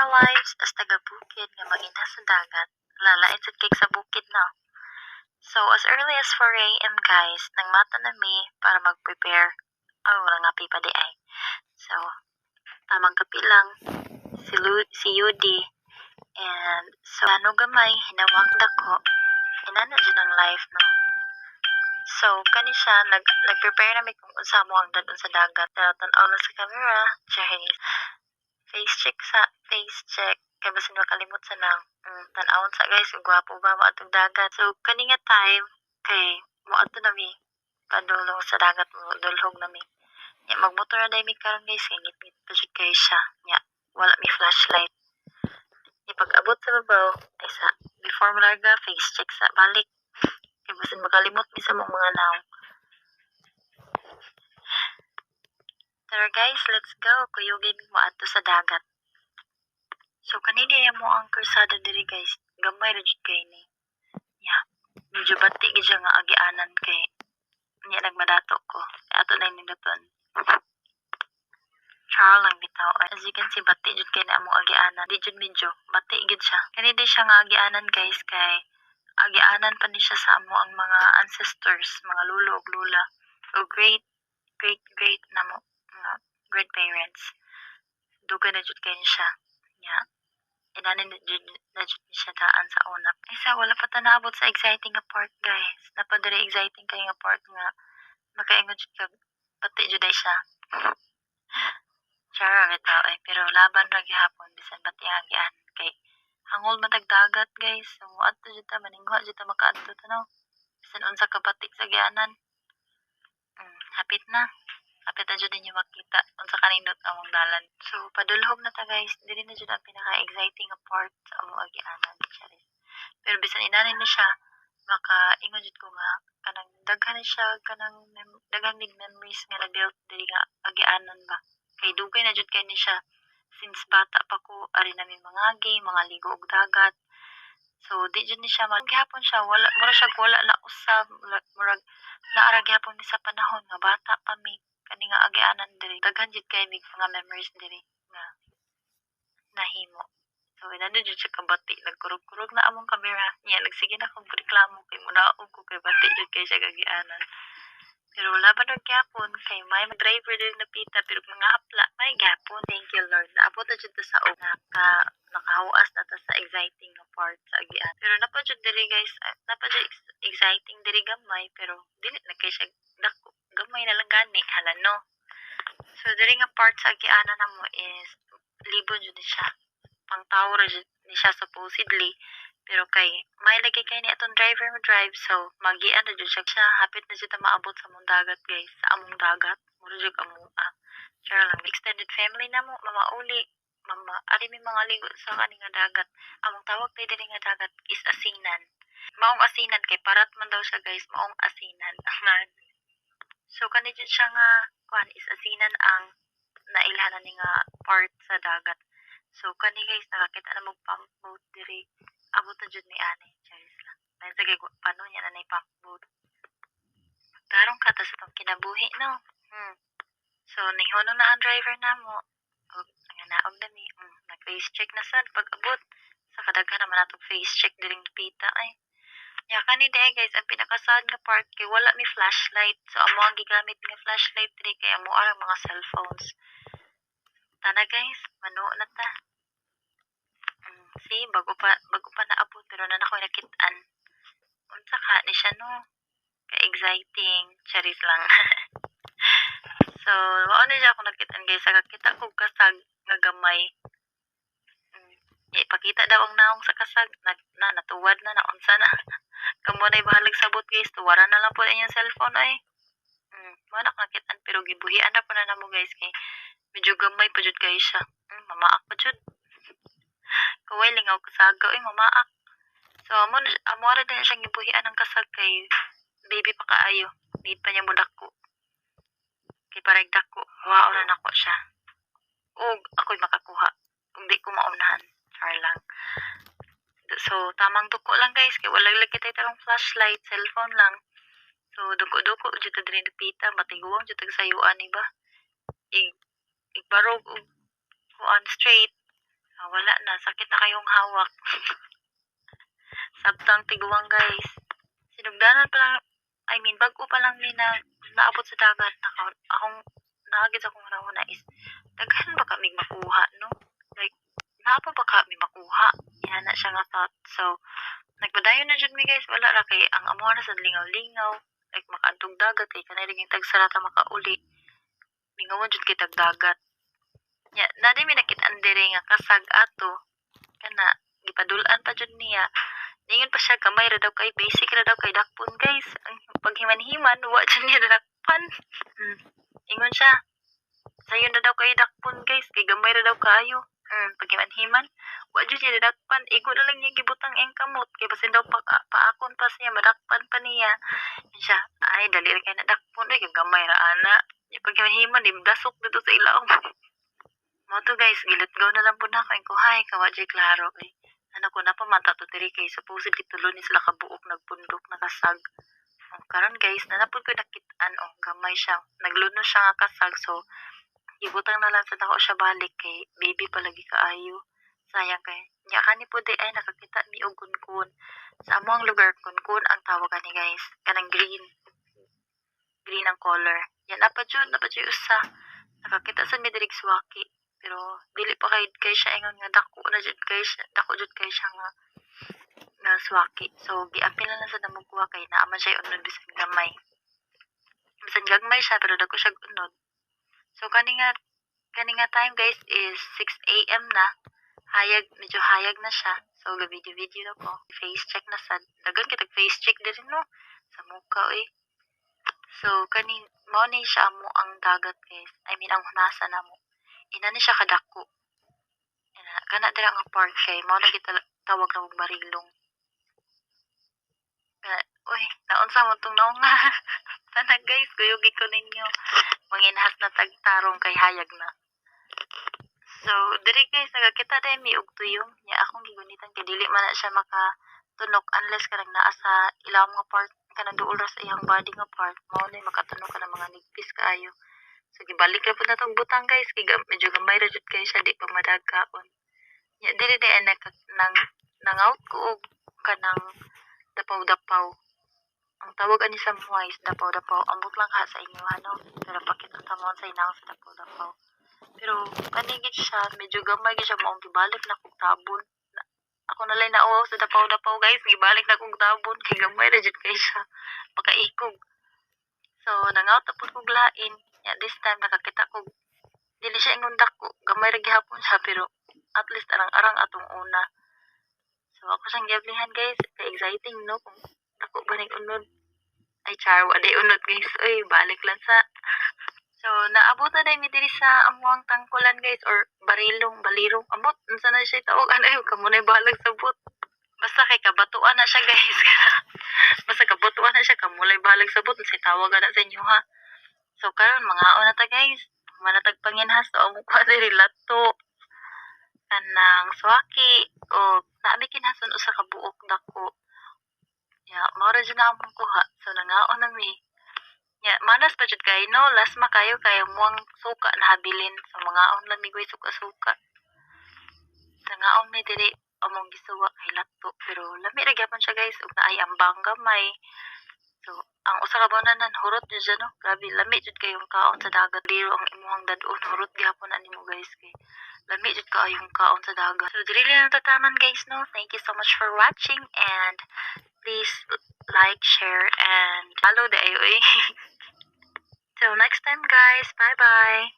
our lives as taga-bukid nga mangina sa dagat, lalain sa sa bukid na. So, as early as 4 a.m. guys, nang mata na mi para mag-prepare. Oh, wala nga pa di ay. So, tamang kapi lang, si, Lu- si Yudi, and so, ano gamay, hinawak dako, inana dyan ang life, no? So, kani siya, nag, nag-prepare na mi kung unsa mo ang dadon sa dagat. Tanaw lang sa camera, Chinese. Face check sa, face check. Kaya basin makalimot sa nang, mm, tanawon sa guys, kung gwapo ba mo atong dagat. So, kani nga time, kay, mo ato na mi, padulong sa dagat mo, dulhog na mi. Ya, magmotor na mi karon guys, kay ngit-ngit pa siya kay siya. Ya, wala mi flashlight. Ya, pag abot sa babaw, ay sa, before mo larga, face check sa balik. Kaya basin makalimot mi sa mong mga naong. Tara guys, let's go. Kuyugin mo ato sa dagat. So kani diya mo ang kursada diri guys. Gamay jud kay ni. Ya. Medyo bati gid siya nga agianan kay niya nagmadato ko. Ato na ni daton. Charles lang bitaw. As you can see, bati jud kay na among agianan. Di jud medyo bati gid siya. Kani di siya nga agianan guys kay agianan pa ni siya sa amo ang mga ancestors, mga lulo ug lula. O great great great na mo mga great parents. Dugay na jud kay siya. Nya. Inani na jud na jud siya daan sa una. Ay sa wala pa ta naabot sa exciting nga part guys. Napadiri exciting kay nga part nga makaingon jud kag pati jud ay siya. Chara bitaw ay pero laban ra gihapon bisan pati ang agian kay hangol matag dagat guys. So adto jud ta maningwa jud ta makaadto tanaw. Bisan unsa ka pati sa gianan. Mm, hapit na. Hapit na jud ninyo makita unsa kanindot among dalan. So padulhog na ta guys. Dili na jud ang pinaka-exciting nga part sa among agianan. Pero bisan inanin na siya, makaingon jud ko nga kanang daghan na siya kanang mem- daghang big memories nga na-built diri nga agianan ba. Kay dugay na jud kay ni siya since bata pa ko ari namin mga game, mga ligo og dagat. So di jud ni siya man gihapon siya wala mura siya wala na usab mura- murag naara gihapon ni sa panahon nga bata pa mi kani nga agianan diri. Daghan jud kay mig mga memories diri nga nahimo. So, inano jud siya kabati, nagkurog-kurog na among kamera. Niya, nagsige na akong reklamo kay munaog ko kay bati jud kay siya gagianan. Pero wala ba nang gyapon kay may driver din napita pero mga apla may gyapon. Thank you Lord. Naabot na jud sa og naka nakahuas na ta sa exciting nga part sa agian. Pero napa jud diri guys, ah, napa jud ex- exciting diri gamay pero dili na kay siya dako. Gamay na lang gani hala no. So diri nga part sa agianan namo is libo jud siya. Pang tao ra jud ni siya supposedly. Pero kay may lagi kay ni atong driver mo drive so magian na jud siya. Hapit na jud maabot sa among dagat guys. Sa among dagat. Mura jud amo ah sure lang. Extended family na mo mama uli. Mama ari mi mga ligo sa kaning nga dagat. Among tawag tay diri nga dagat is asinan. Maong asinan kay parat man daw siya guys. Maong asinan. Aman so kani jud siya nga kuan is asinan ang nailhanan ni nga part sa dagat. So kani guys nakakita na mo pump boat diri. Abot na jud ni ani charis lang. Dahil sa gigwa paano niya na pump boat. Tarong ka ta sa tong kinabuhi no? Hmm. so nihono na ang driver na mo. Og nga naog na mi mm, nag face check na sad pag abot sa kadaghan naman natong face check diring pita ay Ya kani day guys ang pinakasad nga part kay wala mi flashlight so amo ang gigamit nga flashlight diri kay amo ang mga cellphones tana guys mano na ta Mm, see, bago pa bago pa naabot pero na ako nakitaan. Unsa ka ni siya no? Ka-exciting, charis lang. so, mao na siya ako nakitaan guys, sa kakita ko kasag nga gamay. Mm, ipakita daw ang naong sa kasag na, na natuwad na na unsa na. Kamo na bahalag sabot guys, tuwaran na lang po inyong cellphone ay. Mm, mo na nakitaan pero gibuhian na po na namo guys kay medyo gamay pa jud guys siya. Mm, mamaak pa jud. Kaway lingaw kasaga oy mamaak. So amo amo ra din siyang gibuhian ng kasag kay baby pa kaayo. Need pa niya mo dako. Kay parang dako, wow na nako siya. Ug ako'y makakuha. Kung di ko maunahan. Char lang. So, tamang duko lang guys. Kay wala lagi tayo tarong flashlight, cellphone lang. So, duko-duko, dito din pita. Matiguang, dito sayuan, iba. Ig, igbarog, ug kuan straight. Uh, wala na sakit na kayong hawak. Sabtang tiguang guys. Sinugdanan pa lang I mean bago pa lang ni na naabot sa dagat naka, akong naagit akong na is daghan ba kami makuha no? Like naapa ba kami makuha? Yan na siya nga thought. So nagbadayon na jud mi guys wala ra kay ang amo na sa lingaw-lingaw like makaadtong dagat kay kanay liging tagsarata makauli. Mingawan jud kay tagdagat. Ya, na di mi nakita diri nga kasag ato. Kana gipadulan pa jud niya. Ningon pa siya kamay ra daw kay basic ra daw kay dakpon guys. Ang paghiman-himan wa jud niya dakpan. Hmm. Ingon siya. Sayo na daw kay dakpon guys kay gamay ra daw kaayo. Hmm, paghiman-himan wa jud niya dakpan. Igo na lang niya gibutang kamot kay basin daw pa paakon pa siya madakpan pa niya. Siya, ay dali kay na dakpon kay gamay ra ana. Yung paghiman-himan di dasok dito sa ilaw. Mo to guys, gilitgaw na lang po na ko. Ko, hi, kawadjay klaro. Eh. Ano ko na pa mata to diri kay supposedly tulo ni sila kabuok nagbundok nakasag. Oh, karon guys, nanapod ko nakitaan oh, gamay siya. Nagluno siya nga kasag so ibutang na lang sa dako siya balik kay baby palagi kaayo. Sayang kay nya kani po di ay nakakita mi og kunkun. Sa among lugar kunkun ang tawag ni guys. Kanang green. Green ang color. Yan apa jud, apa jud usa. Nakakita sa mi swaki pero dili pa kay kay siya ingon nga dako na jud kay siya dako jud kay siya nga nga swaki so giapil na sa damugwa kay naa man siya unod bisan gamay bisan gagmay siya pero dako siya unod so kani nga kani nga time guys is 6 am na. Hayag medyo hayag na siya. So ga video video na ko face check na sad. Dagan kitag face check din no? Sa mukha eh so kani mao ni siya mo ang dagat guys. I mean ang hunasa na mo. Ina ni siya kadako. Ina, kana dira nga park kay mao na tawag na og marilong. Uy, naunsa mo tong naong nga. Sana guys, kuyugi ko ninyo. Manginhas na tagtarong kay hayag na. So, diri guys, nagakita dahil mi og tuyong. Nya akong gigunitan kay dili man na siya makatunok unless kanang naa sa ilaw nga part kanang duol ra sa iyang body nga part. Mao na makatunok ka ng mga nigpis kaayo. So, gibalik na po na itong butang guys. Kaya medyo gamay ra jud kay siya. Di pa madagkaon. Ya, dili di ay nang, nangout ko og kanang dapaw-dapaw. Ang tawag ani sa mga is dapaw-dapaw. Ambot lang ha sa inyo, ano? Pero pakita tamon sa inang sa dapaw-dapaw. Pero, kanigit siya. Medyo gamay siya. Maong gibalik na kong tabon. Na, ako na lang nauwaw sa dapaw-dapaw guys. Gibalik na kong tabon. Kay gamay ra jud kay siya. Makaikog. So, nangaw tapos kog lain. Ya, this time nakakita ko dili siya ingon dako. Gamay ra gihapon siya pero at least arang-arang atong una. So, ako siyang giablihan guys. Kay exciting no kung ning unod. Ay char wa day unod guys. Uy, balik lang sa So, naabot na dahil mi sa amuang tangkulan guys or barilong, balirong. Ambot, unsa na siya taog yung kamo na balag sa but. Basta kay kabatuan na siya guys. Basta kabatuan na siya kamulay balag sa but. Unsay tawag na sa inyo ha. So karon mga na ta guys. Manatag panginhas o mukha diri lato. Kanang swaki o naabi kinhason usa ka buok dako. Ya, mao ra na among kuha. So nangaon na mi. Ya, manas pa jud kay no, last makayo kay muang suka na habilin. So mga on lang migoy suka-suka. Nangaon mi diri among gisuwa kay lato pero lami ra gyapon siya guys ug naay ambang gamay. So, ang usa ka bananan hurot jud no. Grabe lami jud kayong kaon sa dagat. Diro ang imuhang dadon hurot gyapon ani mo guys kay lami jud kaayong kaon sa dagat. So, diri lang tataman guys no. Thank you so much for watching and please like, share and follow the AOA. Till next time guys. Bye-bye.